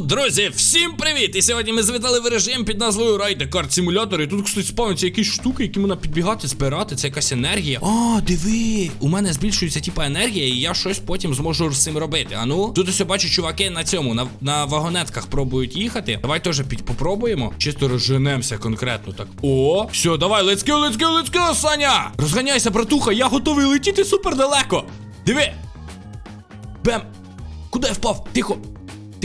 Друзі, всім привіт! І сьогодні ми звітали в режим під назвою Райде Карт Симулятор. І тут, кстати, спавняться якісь штуки, які можна підбігати, збирати. Це якась енергія. О, диви! У мене збільшується типа енергія, і я щось потім зможу з цим робити. А ну, тут ось я бачу, чуваки на цьому, на, на вагонетках пробують їхати. Давай теж попробуємо. Чисто розженемося конкретно так. О, все, давай, let's go, let's go, let's go, Саня! Розганяйся, братуха, я готовий летіти супер далеко. Диви! Бем! Куди я впав? Тихо!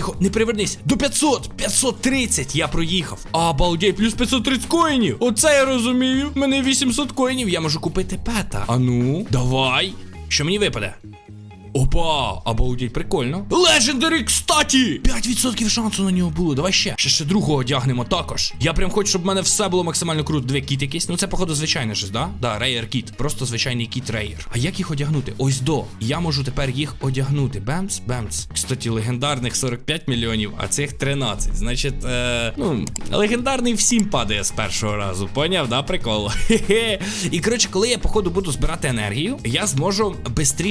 Тихо, не привернись. До 500! 530 я проїхав. Обалдеть, плюс 530 коїнів. Оце я розумію. У мене 800 коїнів, я можу купити пета. А ну, давай. Що мені випаде? Опа, обалдеть, прикольно. Legendary, кстати! 5% шансу на нього було. Давай ще. Ще ще другого одягнемо також. Я прям хочу, щоб в мене все було максимально круто. Дві кіт якісь. Ну це, походу, звичайне щось, да? Да, рейер кіт. Просто звичайний кіт рейер. А як їх одягнути? Ось до. Я можу тепер їх одягнути. Бемс, бемс. Кстати, легендарних 45 мільйонів, а цих 13. Значить, е, ну, легендарний всім падає з першого разу. Поняв, да, прикол? Хе-хе. І коротше, коли я, походу, буду збирати енергію, я зможу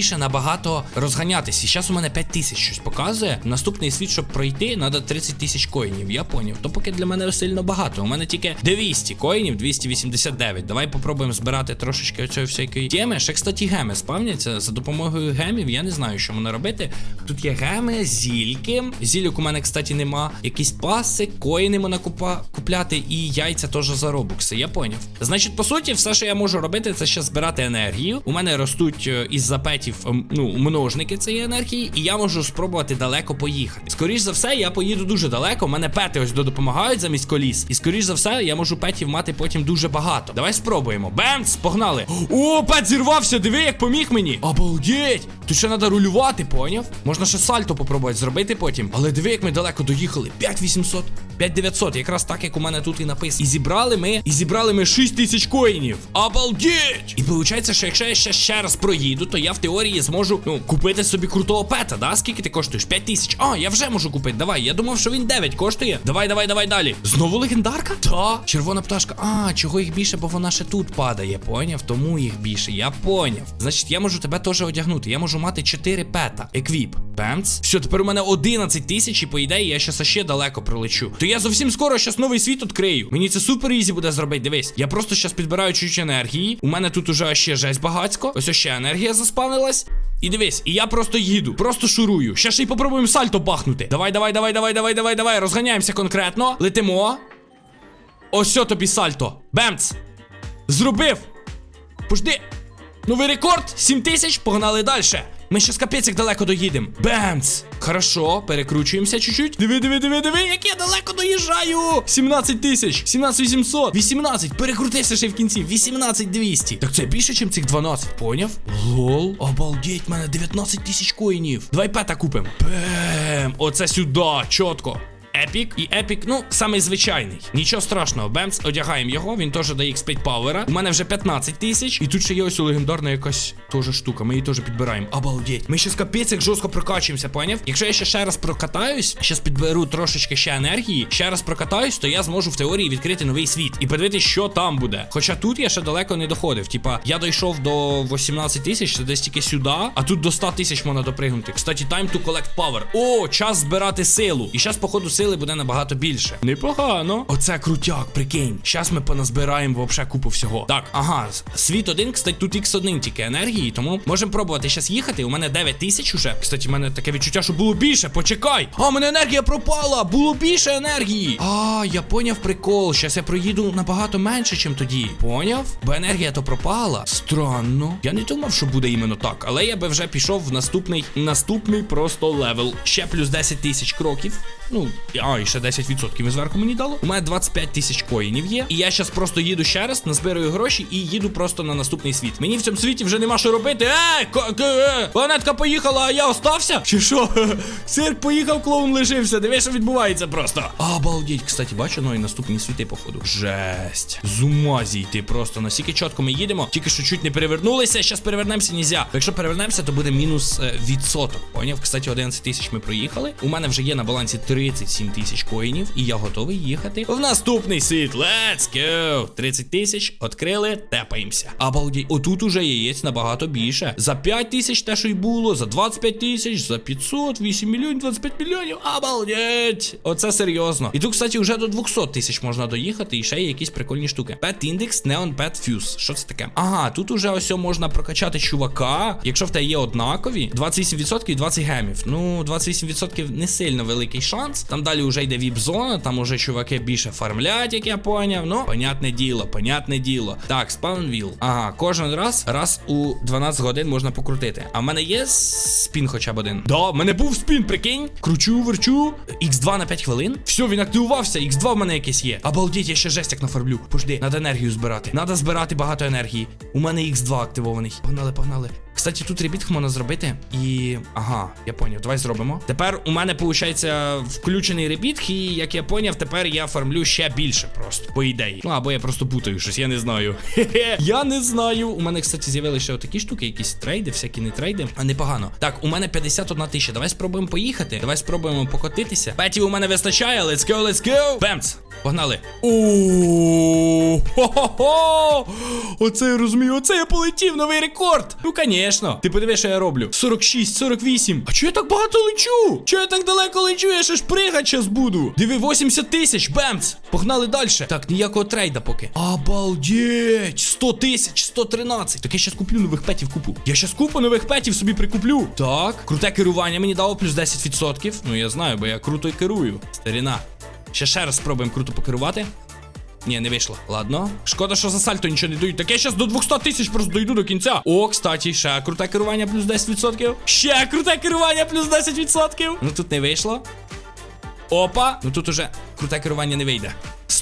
швидше набагато розганятися. І зараз у мене 5 тисяч щось показує. Наступний світ, щоб пройти, треба 30 тисяч коїнів. Я поняв. То поки для мене сильно багато. У мене тільки 200 коїнів, 289. Давай попробуємо збирати трошечки цієї всякої теми. Ще, кстати, геми спавняться за допомогою гемів. Я не знаю, що можна робити. Тут є геми, зільки. Зілюк у мене, кстати, нема. Якісь паси, коїни можна купа купляти, і яйця теж за робукси. Я поняв. Значить, по суті, все, що я можу робити, це ще збирати енергію. У мене ростуть е, із запетів ем, ну, множники цієї енергії, і я можу спробувати далеко поїхати. Скоріш за все, я поїду дуже далеко. Мене пети ось допомагають замість коліс. І скоріш за все, я можу петів мати потім дуже багато. Давай спробуємо. Бемц, погнали. О, пет зірвався, диви, як поміг мені. Обалдеть! Тут ще треба рулювати, поняв? Можна ще сальто попробувати зробити потім. Але диви, як ми далеко доїхали. 5800, 5900, якраз так, як у мене тут і написано. І зібрали ми, і зібрали ми 6 тисяч коїнів. Обалдеть! І виходить, що якщо я ще, ще раз проїду, то я в теорії зможу ну, купити собі крутого пета, да? Скільки ти коштуєш? 5 тисяч. А, я вже можу купити. Давай. Я думав, що він 9 коштує. Давай, давай, давай далі. Знову легендарка? Та. Червона пташка. А, чого їх більше, бо вона ще тут падає. Поняв? Тому їх більше. Я поняв. Значить, я можу тебе теж одягнути. Я можу мати 4 пета. Еквіп. Бемц. Все, тепер у мене 11 тисяч, і по ідеї я щас ще далеко пролечу. То я зовсім скоро щас новий світ відкрию. Мені це супер ізі буде зробити. Дивись. Я просто щас підбираю чуть енергії. У мене тут уже ще жесть багацько. Ось ще енергія заспавнилась. І дивись, і я просто їду, просто шурую. Ще ще й попробуємо сальто бахнути. Давай, давай, давай, давай, давай, давай, давай. Розганяємося конкретно. Летимо. Ось тобі сальто. Бемц. Зробив. Пожди. Новий рекорд. 7 тисяч. Погнали далі. Ми ще капець як далеко доїдемо. Бемц. Хорошо, перекручуємося чуть-чуть. Диви, диви, диви, диви, як я далеко доїжджаю. 17 тисяч, 17 800, 18. перекрутися ще в кінці. 18 200. Так це більше, ніж цих 12. Поняв? Лол. Обалдеть, мене 19 тисяч коїнів. Давай пета купимо. Бем. Оце сюди, чітко. Епік і епік, ну, самий звичайний. Нічого страшного, Бемс, одягаємо його, він теж дає X5 пауера. У мене вже 15 тисяч. І тут ще є ось легендарна якась теж штука. Ми її теж підбираємо. Обалдеть. Ми ще з капець як жорстко прокачуємося, поняв? Якщо я ще ще раз прокатаюсь, ще підберу трошечки ще енергії, ще раз прокатаюсь, то я зможу в теорії відкрити новий світ і подивитися, що там буде. Хоча тут я ще далеко не доходив. Типа, я дійшов до 18 тисяч, це десь тільки сюди, а тут до 100 тисяч можна допригнути. Кстати, time to collect power. О, час збирати силу. І зараз, походу, сили буде набагато більше. Непогано. Оце крутяк, прикинь. Зараз ми поназбираємо вообще купу всього. Так, ага, світ один, кстати, тут X1 тільки енергії, тому можемо пробувати зараз їхати. У мене 9 тисяч уже. Кстати, у мене таке відчуття, що було більше. Почекай. А, у мене енергія пропала. Було більше енергії. А, я поняв прикол. Щас я проїду набагато менше, ніж тоді. Поняв? Бо енергія то пропала. Странно. Я не думав, що буде іменно так, але я би вже пішов в наступний наступний просто левел. Ще плюс 10 тисяч кроків. Ну, а, і ще 10% зверху мені дало. У мене 25 тисяч коїнів є. І я зараз просто їду ще раз, назбираю гроші і їду просто на наступний світ. Мені в цьому світі вже нема що робити. Е, е, планетка поїхала, а я остався? Чи що? Цирк поїхав, клоун лишився. Диви, що відбувається просто. Обалдеть, кстати, бачу, ну і наступні світи, походу. Жесть. З ума зійти просто. Настільки чітко ми їдемо. Тільки що чуть не перевернулися. Зараз перевернемося нельзя. Якщо перевернемося, то буде мінус е, відсоток. Поняв? Кстати, 11 тисяч ми проїхали. У мене вже є на балансі 37 27 тисяч коїнів, і я готовий їхати в наступний світ. Let's go! 30 тисяч, відкрили, тепаємося. Обалдіть, отут уже яєць набагато більше. За 5 тисяч те, що й було, за 25 тисяч, за 500, 8 мільйонів, 25 мільйонів. Обалдеть! Оце серйозно. І тут, кстати, вже до 200 тисяч можна доїхати, і ще є якісь прикольні штуки. Pet Index, Neon Pet Fuse. Що це таке? Ага, тут уже ось можна прокачати чувака. Якщо в тебе є однакові, 28% і 20 гемів. Ну, 28% не сильно великий шанс. Там далі вже йде віп-зона, там уже чуваки більше фармлять, як я поняв. Ну, понятне діло, понятне діло. Так, спаунвіл. Ага, кожен раз раз у 12 годин можна покрутити. А в мене є спін хоча б один. Да, в мене був спін, прикинь. Кручу, верчу. Х2 на 5 хвилин. Все, він активувався. Х2 в мене якийсь є. Обалдіть, я ще жестяк нафармлю. Пожди, надо енергію збирати. Надо збирати багато енергії. У мене Х2 активований. Погнали, погнали. Кстати, тут ребіт можна зробити. І. Ага, я поняв. Давай зробимо. Тепер у мене виходить включений ребіт, і як я поняв, тепер я фармлю ще більше просто. По ідеї. Ну або я просто путаю щось, я не знаю. Я не знаю. У мене, кстати, з'явилися отакі штуки, якісь трейди, всякі не трейди. А непогано. Так, у мене 51 тисяча. Давай спробуємо поїхати. Давай спробуємо покотитися. Петів у мене вистачає. Let's go, let's go. Бемц. Погнали. О, хо-хо-хо! Оце я розумію, оце я полетів, новий рекорд. Ну, звісно. Ти подиви, що я роблю. 46, 48. А чого я так багато лечу? Чого я так далеко лечу? Я ще ж пригать щас буду. Диви, 80 тисяч, бемц. Погнали далі. Так, ніякого трейда поки. Обалдеть! 100 тисяч, 113. Так я щас куплю нових петів купу. Я щас купу нових петів собі прикуплю. Так, круте керування мені дало плюс 10%. Ну я знаю, бо я круто керую. Старіна. Ще ще раз спробуємо круто покерувати. Ні, не вийшло. Ладно. Шкода, що за сальто нічого не дають. Так я щас до 200 тисяч просто дойду до кінця. О, кстати, ще круте керування плюс 10%. Ще круте керування плюс 10%. Ну тут не вийшло. Опа. Ну тут уже круте керування не вийде.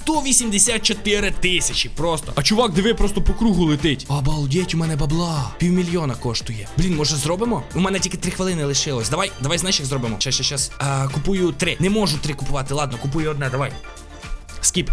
184 тисячі просто. А чувак, диви, просто по кругу летить. Обалдеть, у мене бабла. Півмільйона коштує. Блін, може зробимо? У мене тільки 3 хвилини лишилось. Давай, давай, знаєш, як зробимо. Щас, щас, щас. А, купую 3. Не можу 3 купувати. Ладно, купую одне, давай. Скіп.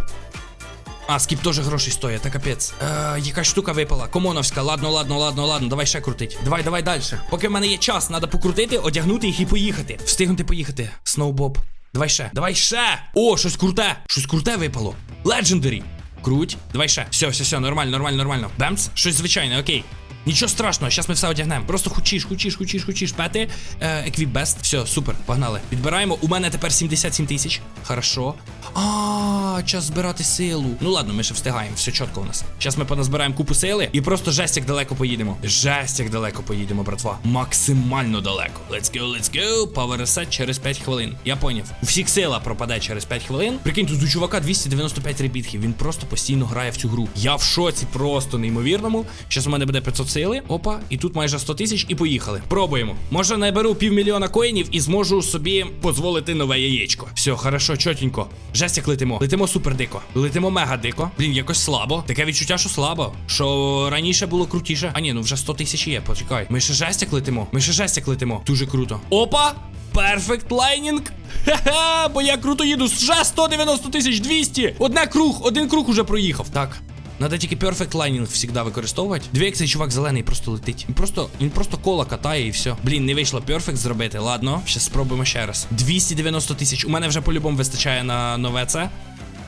А, скіп теж грошей стоїть, та капець. Е, якась штука випала. Комоновська. Ладно, ладно, ладно, ладно. Давай ще крутить. Давай, давай далі. Поки в мене є час, треба покрутити, одягнути їх і поїхати. Встигнути поїхати. Сноубоб. Давай ще. Давай ще. О, щось круте. Щось круте випало. Legendary. Круть. Давай ще. Все, все, все, нормально, нормально, нормально. Бемс, Щось звичайне, окей. Нічого страшного, зараз ми все одягнемо. Просто хочеш, хочеш, хочеш, хочеш. Пети. Еквібест. Все, супер, погнали. Підбираємо. У мене тепер 77 тисяч. Хорошо. А, час збирати силу. Ну ладно, ми ще встигаємо. Все чітко у нас. Зараз ми поназбираємо купу сили і просто жесть як далеко поїдемо. Жесть як далеко поїдемо, братва. Максимально далеко. Let's go, let's go. Power reset через 5 хвилин. Я поняв. У всіх сила пропаде через 5 хвилин. Прикинь, тут у чувака 295 ребітків. Він просто постійно грає в цю гру. Я в шоці просто неймовірному. Зараз у мене буде 500 сили. Опа, і тут майже 100 тисяч, і поїхали. Пробуємо. Може, наберу півмільйона коїнів і зможу собі дозволити нове яєчко. Все, хорошо, чотенько. Жесть летимо. Летимо супер дико. Летимо мега дико. Блін, якось слабо. Таке відчуття, що слабо. Що раніше було крутіше. А ні, ну вже 100 тисяч є. Почекай. Ми ще жесть як летимо. Ми ще жесть як летимо. Дуже круто. Опа! Перфект лайнінг. Ха-ха, бо я круто їду. Вже 190 тисяч 200. Одне круг, один круг уже проїхав. Так. Надо тільки Perfect Lining завжди використовувати. Дві цей чувак зелений просто летить. Він просто він просто кола катає і все. Блін, не вийшло Perfect зробити. Ладно, ще спробуємо ще раз. 290 тисяч. У мене вже по-любому вистачає на нове це.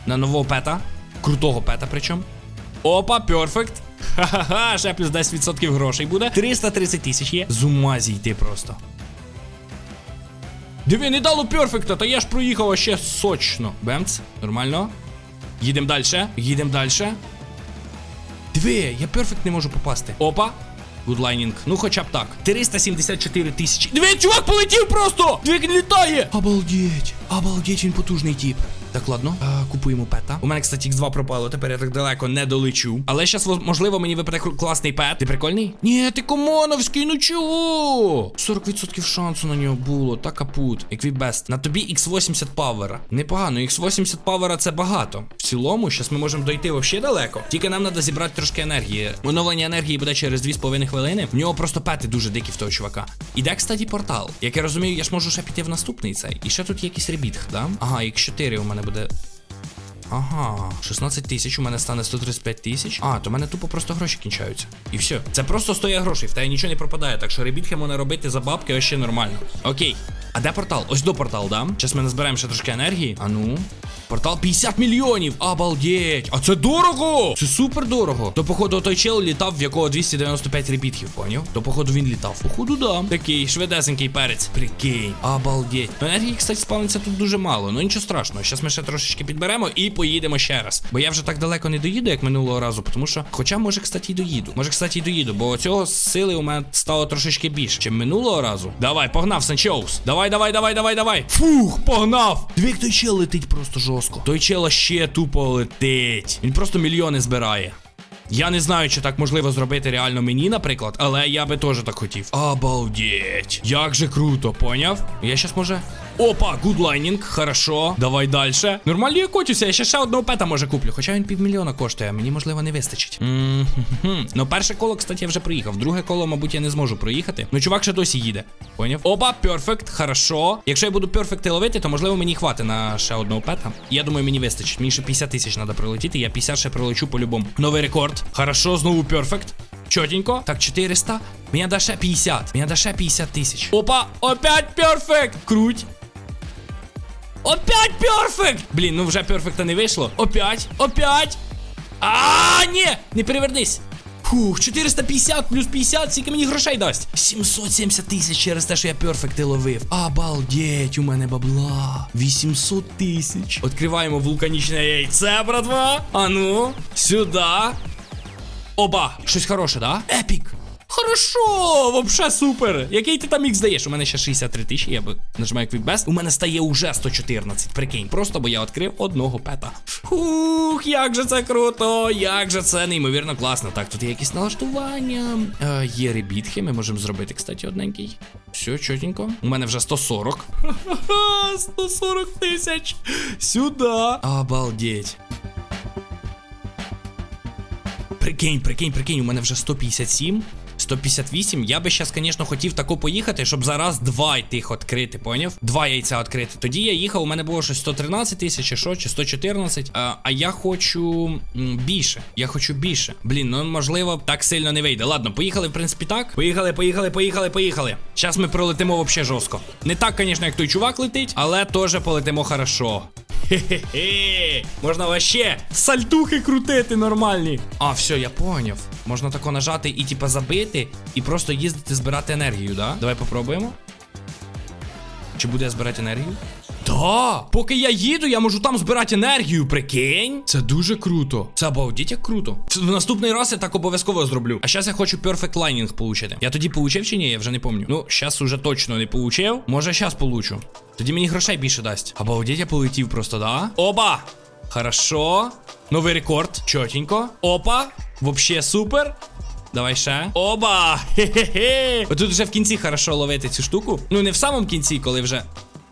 На нового пета. Крутого пета, причому. Опа, Perfect. Ха-ха-ха, ще плюс 10% грошей буде. 330 тисяч є. З ума зійти просто. Диви, не дало перфекта, та я ж проїхав ще сочно. Бемц, нормально. Їдемо далі. Їдемо далі. Диви, я перфект не можу попасти. Опа. Гудлайнінг. Ну хоча б так. 374 тисячі. Диви, чувак полетів просто! Він літає! Обалдеть! Обалдеть, він потужний тип. Так, ладно, а, купуємо пета. У мене, кстати, X2 пропало, тепер я так далеко не долечу. Але зараз, можливо, мені випаде класний пет. Ти прикольний? Ні, ти комоновський, ну чого? 40% шансу на нього було, та капут. Еквібест. На тобі X80 павера. Непогано, X80 павера це багато. В цілому, зараз ми можемо дойти вообще далеко. Тільки нам треба зібрати трошки енергії. Оновлення енергії буде через 2,5 хвилини. В нього просто пети дуже дикі в того чувака. Іде, кстати, портал. Як я розумію, я ж можу ще піти в наступний цей. І ще тут якийсь ребітг, да? Ага, X4 у мене буде. Ага, 16 тисяч, у мене стане 135 тисяч. А, то в мене тупо просто гроші кінчаються. І все. Це просто стоїть грошей, в тебе нічого не пропадає. Так що ребітки можна робити за бабки, ось ще нормально. Окей. А де портал? Ось до портал, да? Зараз ми назбираємо ще трошки енергії. А ну. Портал 50 мільйонів! Обалдеть! А це дорого! Це супер дорого. То, походу, той чел літав, в якого 295 ребітків, поняв? То, походу, він літав. Походу, да. Такий швидесенький перець. Прикинь. Обалдеть. Ну, енергії, кстати, спавниться тут дуже мало. Ну нічого страшного. Зараз ми ще трошечки підберемо і поїдемо ще раз. Бо я вже так далеко не доїду, як минулого разу, тому що. Хоча, може, кстати, і доїду. Може, кстати, і доїду, бо цього сили у мене стало трошечки більше, чим минулого разу. Давай, погнав, Санчоус. Давай, давай, давай, давай, давай. Фух, погнав. Двік той чел летить просто жорстко. Той чела ще тупо летить. Він просто мільйони збирає. Я не знаю, чи так можливо зробити реально мені, наприклад, але я би теж так хотів. Обалдеть. Як же круто, поняв? Я щас може. Опа, гудлайнінг, хорошо. Давай далі. Нормально я котюся, я ще ще одного пета може куплю. Хоча він півмільйона коштує, мені можливо не вистачить. М-м-м. Ну, перше коло, кстати, я вже проїхав. Друге коло, мабуть, я не зможу проїхати. Ну, чувак ще досі їде. Поняв? Опа, перфект, хорошо. Якщо я буду перфекти ловити, то можливо мені хватить на ще одного пета. Я думаю, мені вистачить. Мені ще 50 тисяч треба прилетіти. Я 50 ще прилечу по-любому. Новий рекорд. Хорошо, знову перфект. Чотенько. Так, 400. Мені да ще 50. Мені да ще 50 тисяч. Опа, опять перфект. Круть. Опять перфект! Блін, ну вже перфекта не вийшло. Опять, опять. А, ні! Не перевернись. Фух, 450 плюс 50, скільки мені грошей дасть? 770 тисяч через те, що я перфекти ловив. Обалдеть, у мене бабла. 800 тисяч. Відкриваємо вулканічне яйце, братва. А ну, сюди. Оба, щось хороше, да? Епік. Хорошо, вообще супер. Який ти там ікс даєш? У мене ще 63 тисячі, я би нажимаю Quick У мене стає уже 114. Прикинь, просто бо я відкрив одного пета. Ух, як же це круто! Як же це неймовірно класно. Так, тут є якісь налаштування. Е, є ребітки, ми можемо зробити, кстати, одненький. Все, чотенько. У мене вже 140. 140 тисяч. Сюди. Обалдеть. Прикинь, прикинь, прикинь, у мене вже 157. 158. Я би зараз, звісно, хотів тако поїхати, щоб зараз два тих відкрити, поняв? Два яйця відкрити. Тоді я їхав, у мене було щось 113 тисяч, чи що, чи 114. А, а я хочу більше. Я хочу більше. Блін, ну можливо, так сильно не вийде. Ладно, поїхали, в принципі, так. Поїхали, поїхали, поїхали, поїхали. Зараз ми пролетимо взагалі жорстко. Не так, звісно, як той чувак летить, але теж полетимо хорошо. Хе-хе-хе, можна вообще сальтухи крутити нормальні. А, все, я поняв. Можна тако нажати і типа забити, і просто їздити збирати енергію, да? Давай попробуємо. Чи буде я збирати енергію? Да! Поки я їду, я можу там збирати енергію, прикинь. Це дуже круто. Це обалдіть як круто. В наступний раз я так обов'язково зроблю. А зараз я хочу Perfect Lining получити. Я тоді получив чи ні? Я вже не пам'ятаю. Ну, зараз уже точно не получив. Може, зараз получу. Тоді мені грошей більше дасть. Обалдіть, я полетів просто, да? Оба! Хорошо. Новий рекорд. Чотенько. Опа. Вообще супер. Давай ще. Оба! Хе-хе-хе! Тут вже в кінці хорошо ловити цю штуку. Ну, не в самому кінці, коли вже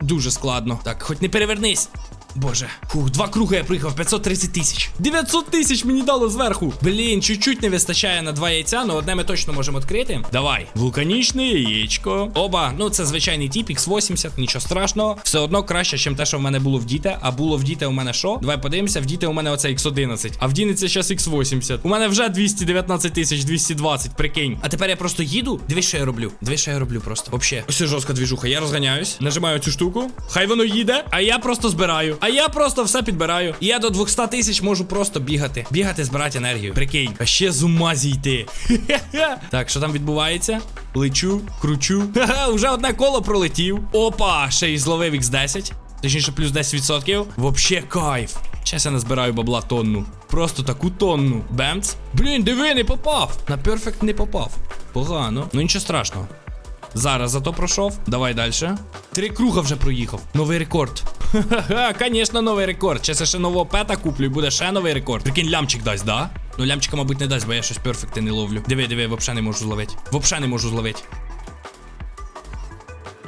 дуже складно. Так, хоч не перевернись. Боже, фух, два круги я приїхав, 530 тисяч. 900 тисяч мені дало зверху. Блін, чуть-чуть не вистачає на два яйця, але одне ми точно можемо відкрити. Давай. Вулканічне яєчко. Оба. Ну це звичайний тип, X80, нічого страшного. Все одно краще, ніж те, що в мене було в діте. А було в діте у мене що? Давай подивимося, в діте у мене оце X11. А в Діни це зараз X80. У мене вже 219 тисяч 220, прикинь. А тепер я просто їду. Дивись, що я роблю. Дивись, що я роблю просто. Вообще. Ось жорстка двіжуха. Я розганяюсь, нажимаю цю штуку. Хай воно їде, а я просто збираю. А я просто все підбираю. Я до 200 тисяч можу просто бігати. Бігати, збирати енергію. Прикинь. А ще з ума зійти. Так, що там відбувається? Лечу, кручу. Ха-ха, уже одне коло пролетів. Опа, ще й зловив X10. Точніше, плюс 10%. Вообще кайф. Щас я назбираю бабла тонну. Просто таку тонну. Бемц. Блін, диви, не попав. На перфект не попав. Погано. Ну нічого страшного. Зараз зато пройшов. Давай далі. Три круга вже проїхав. Новий рекорд. Ха-ха, звісно, новий рекорд. Зараз я ще нового пета куплю і буде ще новий рекорд. Прикинь, лямчик дасть, да? Ну лямчика, мабуть, не дасть, бо я щось перфекти не ловлю. Диви, диви, взагалі не можу зловити. Взагалі не можу зловити.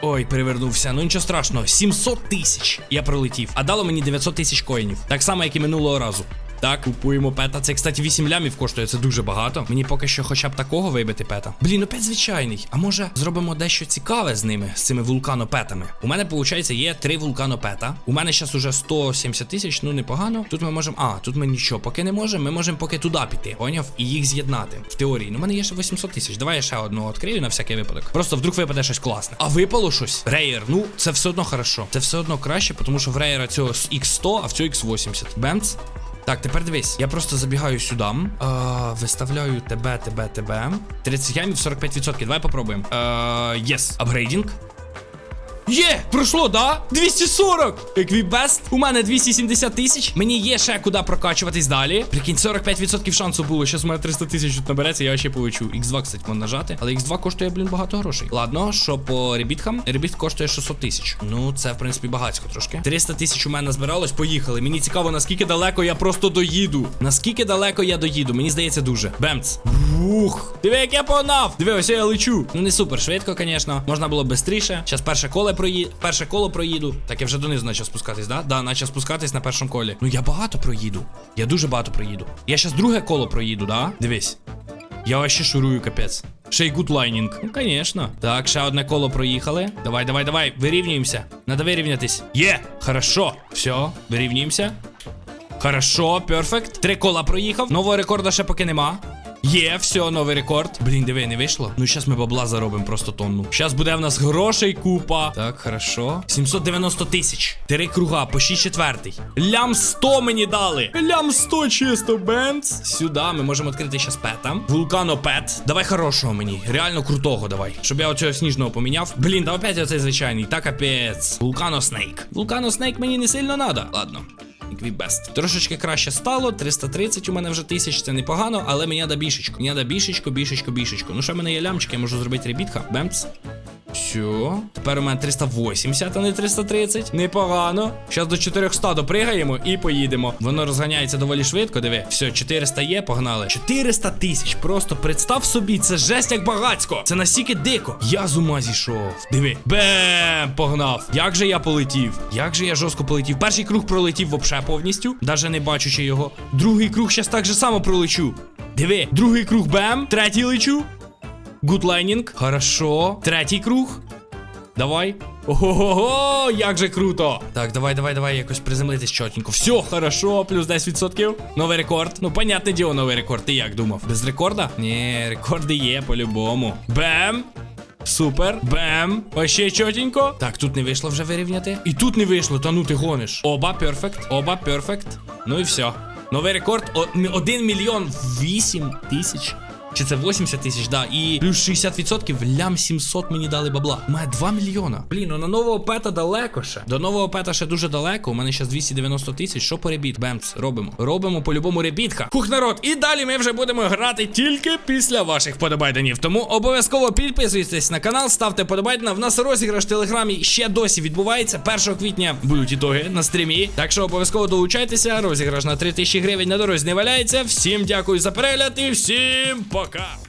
Ой, перевернувся. Ну нічого страшного. 700 тисяч я пролетів. А дало мені 900 тисяч коїнів. Так само, як і минулого разу. Так, купуємо пета. Це, кстати, 8 лямів коштує, це дуже багато. Мені поки що хоча б такого вибити пета. Блін, опять звичайний. А може зробимо дещо цікаве з ними, з цими вулканопетами. У мене, виходить, є три вулканопета. У мене зараз уже 170 тисяч, ну непогано. Тут ми можемо. А, тут ми нічого поки не можемо. Ми можемо поки туди піти, поняв? І їх з'єднати. В теорії. Ну, у мене є ще 800 тисяч. Давай я ще одного відкрию на всякий випадок. Просто вдруг випаде щось класне. А випало щось? Рейер. Ну, це все одно хорошо. Це все одно краще, тому що в рейера цього X100, а в цього X80. Бемц. Так, тепер дивись, я просто забігаю сюди, е, виставляю тебе, тебе, тебе. 30 гемів, 45%. Давай попробуємо. Е, Єс, апгрейдінг. Є! Пройшло, да? 240! Еквібест. У мене 270 тисяч. Мені є ще куди прокачуватись далі. Прикинь, 45% шансу було. Щас у мене 300 тисяч тут набереться, я ще получу. X2, кстати, можна нажати. Але X2 коштує, блін, багато грошей. Ладно, що по ребіткам? Ребіт коштує 600 тисяч. Ну, це, в принципі, багатько трошки. 300 тисяч у мене збиралось, поїхали. Мені цікаво, наскільки далеко я просто доїду. Наскільки далеко я доїду? Мені здається, дуже. Бемц. Ух. Диви, як я погнав. Диви, ось я лечу. Ну не супер швидко, звісно. Можна було швидше. Зараз перше коло проїду. Перше коло проїду. Так я вже донизу почав спускатись, да? Да, почав спускатись на першому колі. Ну я багато проїду. Я дуже багато проїду. Я зараз друге коло проїду, да? Дивись. Я вообще шурую, капець. Ще й гудлайнінг. Ну, конечно. Так, ще одне коло проїхали. Давай, давай, давай. Вирівнюємося. Надо вирівнятись. Є! Хорошо. Все, вирівнюємося. Хорошо, перфект. Три кола проїхав. Нового рекорда ще поки нема. Є, все, новий рекорд. Блін, диви, не вийшло. Ну, зараз ми бабла заробимо просто тонну. Зараз буде в нас грошей купа. Так, хорошо. 790 тисяч. Три круга, по 6 четвертий. Лям 100 мені дали. Лям 100 чисто, бенц. Сюди ми можемо відкрити зараз пета. Вулкано пет. Давай хорошого мені. Реально крутого давай. Щоб я оцього сніжного поміняв. Блін, да опять оцей звичайний. Та капець. Вулкано Снейк. Вулкано Снейк мені не сильно надо. Ладно. Бест. Трошечки краще стало. 330 у мене вже тисяч, це непогано, але мені да бішечко. Мені да бішечко, бішечко, бішечко. Ну що в мене є лямчик, я можу зробити ребітка. Бемц. Все. Тепер у мене 380, а не 330. Непогано. Зараз до 400 допригаємо і поїдемо. Воно розганяється доволі швидко. Диви. Все, 400 є, погнали. 400 тисяч. Просто представ собі, це жесть як багацько. Це настільки дико. Я з ума зійшов. Диви. Бем! Погнав. Як же я полетів? Як же я жорстко полетів? Перший круг пролетів вообще повністю, навіть не бачучи його. Другий круг щас так же само пролечу. Диви, другий круг бем, третій лечу. Гудлайнінг. Хорошо. Третій круг. Давай. Ого-го, як же круто! Так, давай, давай, давай, якось приземлитись чотенько. Все, хорошо, плюс 10%. Новий рекорд. Ну, понятне діло, новий рекорд. Ти як думав? Без рекорда? Ні, рекорди є по-любому. Бем! Супер. Бем. Вообще чотенько. Так, тут не вийшло вже вирівняти. І тут не вийшло, та ну ти гониш. Оба перфект. Оба перфект. Ну і все. Новий рекорд. 1 мільйон 8 тисяч. Чи це 80 тисяч, да, і плюс 60% лям 700 мені дали бабла. У мене 2 мільйона. Блін, ну на нового пета далеко ще. До нового пета ще дуже далеко. У мене зараз 290 тисяч. Що по ребіт? Бемц, робимо. Робимо по-любому ребітка. Хух, народ, і далі ми вже будемо грати тільки після ваших подобайденів. Тому обов'язково підписуйтесь на канал, ставте подобайдена. В нас розіграш в телеграмі ще досі відбувається. 1 квітня будуть ітоги на стрімі. Так що обов'язково долучайтеся. Розіграш на 3000 гривень на дорозі не валяється. Всім дякую за перегляд і всім пока.